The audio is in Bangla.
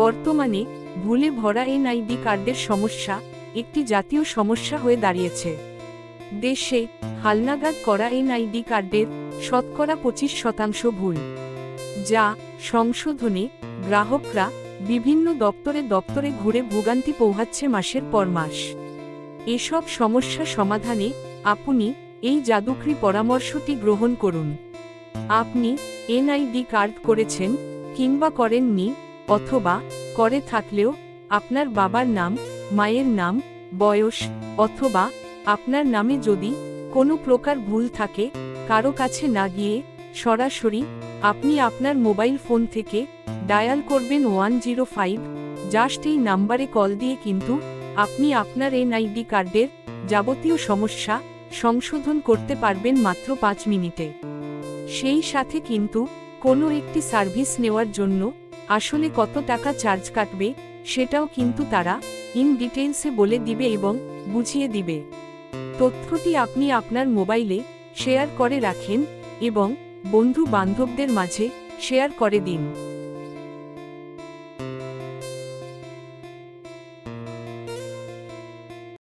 বর্তমানে ভুলে ভরা এনআইডি কার্ডের সমস্যা একটি জাতীয় সমস্যা হয়ে দাঁড়িয়েছে। দেশে হালনাগাদ করা এনআইডি কার্ডের শতকরা পঁচিশ শতাংশ ভুল, যা সংশোধনে গ্রাহকরা বিভিন্ন দপ্তরে দপ্তরে ঘুরে ভোগান্তি পৌঁছাচ্ছে মাসের পর মাস। এসব সমস্যা সমাধানে আপনি এই জাদুকরি পরামর্শটি গ্রহণ করুন। আপনি এনআইডি কার্ড করেছেন কিংবা করেননি অথবা করে থাকলেও আপনার বাবার নাম, মায়ের নাম, বয়স, অথবা আপনার নামে যদি কোনো প্রকার ভুল থাকে, কারও কাছে না গিয়ে সরাসরি আপনি আপনার মোবাইল ফোন থেকে ডায়াল করবেন ওয়ান জিরো ফাইভ, জাস্ট এই নাম্বারে কল দিয়ে কিন্তু আপনি আপনার এনআইডি কার্ডের যাবতীয় সমস্যা সংশোধন করতে পারবেন মাত্র পাঁচ মিনিটে। সেই সাথে কিন্তু কোনো একটি সার্ভিস নেওয়ার জন্য আসলে কত টাকা চার্জ কাটবে, সেটাও কিন্তু তারা ইন ডিটেলসে বলে দিবে এবং বুঝিয়ে দিবে। তথ্যটি আপনি আপনার মোবাইলে শেয়ার করে রাখেন এবং বন্ধু বান্ধবদের মাঝে শেয়ার করে দিন।